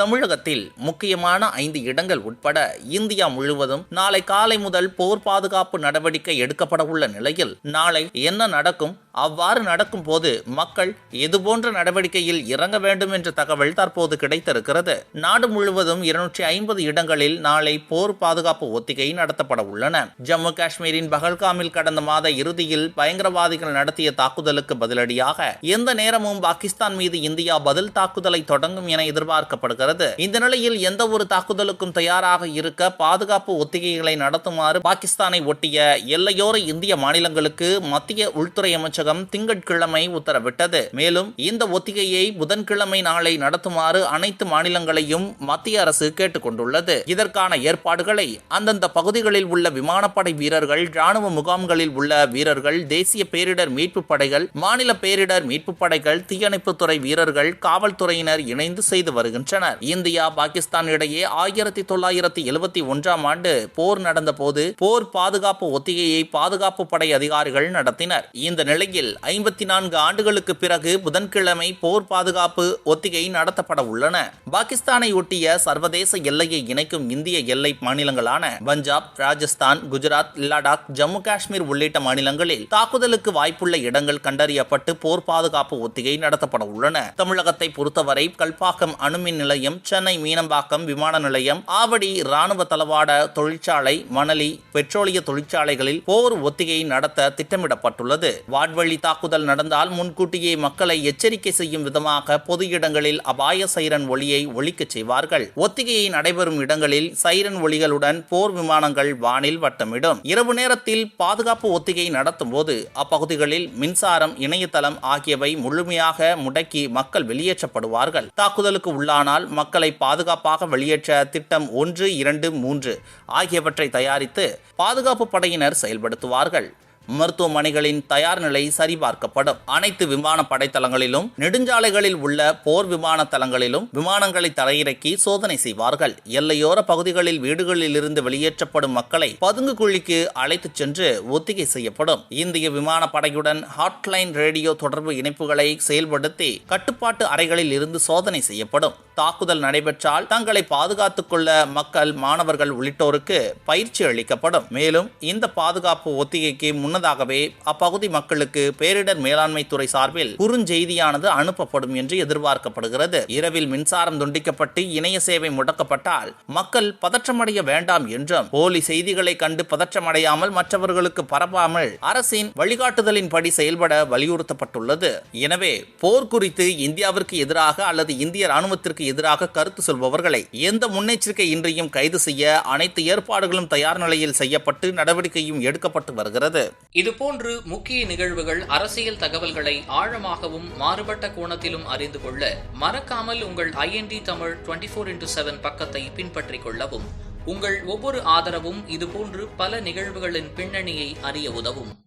தமிழகத்தில் முக்கியமான ஐந்து இடங்கள் உட்பட இந்தியா முழுவதும் நாளை காலை முதல் போர் பாதுகாப்பு நடவடிக்கை எடுக்கப்பட உள்ள நிலையில் நாளை என்ன நடக்கும்? அவ்வாறு நடக்கும் போது மக்கள் இதுபோன்ற நடவடிக்கையில் இறங்க வேண்டும் என்ற தகவல் தற்போது கிடைத்திருக்கிறது. நாடு முழுவதும் இருநூற்றி ஐம்பது இடங்களில் நாளை போர் பாதுகாப்பு ஒத்திகை நடத்தப்பட உள்ளன ஜம்மு காஷ்மீரின் பகல்காமில் கடந்த மாத இறுதியில் பயங்கரவாதிகள் நடத்திய தாக்குதலுக்கு பதிலடியாக எந்த நேரமும் பாகிஸ்தான் மீது இந்தியா பதில் தாக்குதலை தொடங்கும் என எதிர்பார்க்கப்படுகிறது. இந்த நிலையில் எந்த ஒரு தாக்குதலுக்கும் தயாராக இருக்க பாதுகாப்பு ஒத்திகைகளை நடத்துமாறு பாகிஸ்தானை ஒட்டிய எல்லையோர இந்திய மாநிலங்களுக்கு மத்திய உள்துறை அமைச்சகம் திங்கட்கிழமை உத்தரவிட்டது. மேலும் இந்த ஒத்திகையை புதன்கிழமை நாளை நடத்துமாறு அனைத்து மாநிலங்களையும் மத்திய அரசு கேட்டுக்கொண்டுள்ளது. இதற்கான ஏற்பாடுகளை அந்தந்த பகுதிகளில் உள்ள விமானப்படை வீரர்கள் ராணுவ முகாம்களில் உள்ள வீரர்கள் தேசிய பேரிடர் மீட்பு படைகள் மாநில பேரிடர் மீட்பு படைகள் தீயணைப்புத்துறை வீரர்கள் காவல்துறையினர் இணைந்து செய்து வருகின்றனர். இந்தியா பாகிஸ்தான் இடையே ஆயிரத்தி தொள்ளாயிரத்தி எழுபத்தி ஒன்றாம் ஆண்டு போர் நடந்த போது போர் பாதுகாப்பு ஒத்திகையை பாதுகாப்பு படை அதிகாரிகள் நடத்தினர். இந்த நிலையில் ஐம்பத்தி நான்கு ஆண்டுகளுக்கு பிறகு புதன்கிழமை போர் பாதுகாப்பு ஒத்திகை நடத்தப்பட உள்ளன. பாகிஸ்தானை ஒட்டிய சர்வதேச எல்லையை இணைக்கும் இந்திய எல்லை மாநிலங்களான பஞ்சாப் ராஜஸ்தான் குஜராத் லடாக் ஜம்மு காஷ்மீர் உள்ளிட்ட மாநிலங்களில் தாக்குதலுக்கு வாய்ப்புள்ள இடங்கள் கண்டறியப்பட்டு போர் பாதுகாப்பு ஒத்திகை நடத்தப்பட உள்ளன. தமிழகத்தை பொறுத்தவரை கல்பாக்கம் அணுமின் நிலையம் சென்னை மீனம்பாக்கம் விமான நிலையம் ஆவடி ராணுவ தளவாட தொழிற்சாலை மணலி பெட்ரோலிய தொழிற்சாலைகளில் போர் ஒத்திகை நடத்த திட்டமிடப்பட்டுள்ளது. வாட்வழி தாக்குதல் நடந்தால் முன்கூட்டியே மக்களை எச்சரிக்கை செய்யும் விதமாக பொது இடங்களில் அபாய சைரன் ஒளியை ஒழிக்கச் செய்வார்கள். ஒத்திகையை நடைபெறும் இடங்களில் சைரன் ஒளிகளுடன் போர் விமானங்கள் வானில் வட்டமிடும். இரவு நேரத்தில் பாதுகாப்பு ஒத்திகை நடத்தும் போது அப்பகுதிகளில் மின்சாரம் இணையதளம் ஆகியவை முழுமையாக முடக்கி மக்கள் வெளியேற்றப்படுவார்கள். தாக்குதலுக்கு உள்ளானால் மக்களை பாதுகாப்பாக வெளியேற்ற திட்டம் ஒன்று இரண்டு மூன்று ஆகியவற்றை தயாரித்து பாதுகாப்பு படையினர் செயல்படுத்துவார்கள். மருத்துவமனைகளின் தயார் நிலை சரிபார்க்கப்படும். அனைத்து விமான படைத்தளங்களிலும் நெடுஞ்சாலைகளில் உள்ள போர் விமான தளங்களிலும் விமானங்களை தரையிறக்கி சோதனை செய்வார்கள். எல்லையோர பகுதிகளில் வீடுகளில் இருந்து வெளியேற்றப்படும் மக்களை பதுங்கு குழிக்கு அழைத்துச் சென்று ஒத்திகை செய்யப்படும். இந்திய விமானப்படையுடன் ஹாட்லைன் ரேடியோ தொடர்பு இணைப்புகளை செயல்படுத்தி கட்டுப்பாட்டு அறைகளில் இருந்து சோதனை செய்யப்படும். தாக்குதல் நடைபெற்றால் தங்களை பாதுகாத்துக் கொள்ள மக்கள் மாணவர்கள் உள்ளிட்டோருக்கு பயிற்சி அளிக்கப்படும். மேலும் இந்த பாதுகாப்பு ஒத்திகைக்கு முன்னதாகவே அப்பகுதி மக்களுக்கு பேரிடர் மேலாண்மை துறை சார்பில் குறுஞ்செய்தியானது அனுப்பப்படும் என்று எதிர்பார்க்கப்படுகிறது. இரவில் மின்சாரம் துண்டிக்கப்பட்டு இணைய சேவை முடக்கப்பட்டால் மக்கள் பதற்றமடைய வேண்டாம் என்றும் போலி செய்திகளை கண்டு பதற்றமடையாமல் மற்றவர்களுக்கு பரப்பாமல் அரசின் வழிகாட்டுதலின்படி செயல்பட வலியுறுத்தப்பட்டுள்ளது. எனவே போர் குறித்து இந்தியாவிற்கு எதிராக அல்லது இந்திய ராணுவத்திற்கு எதிராக கருத்து சொல்பவர்களை எந்த முன்னெச்சரிக்கை இன்றியும் கைது செய்ய அனைத்து ஏற்பாடுகளும் தயார் நிலையில் செய்யப்பட்டு நடவடிக்கையும் எடுக்கப்பட்டு வருகிறது. இதுபோன்று முக்கிய நிகழ்வுகள் அரசியல் தகவல்களை ஆழமாகவும் மாறுபட்ட கோணத்திலும் அறிந்து கொள்ள மறக்காமல் உங்கள் IND Tamil twenty four into seven பக்கத்தை பின்பற்றிக் கொள்ளவும். உங்கள் ஒவ்வொரு ஆதரவும் இதுபோன்று பல நிகழ்வுகளின் பின்னணியை அறிய உதவும்.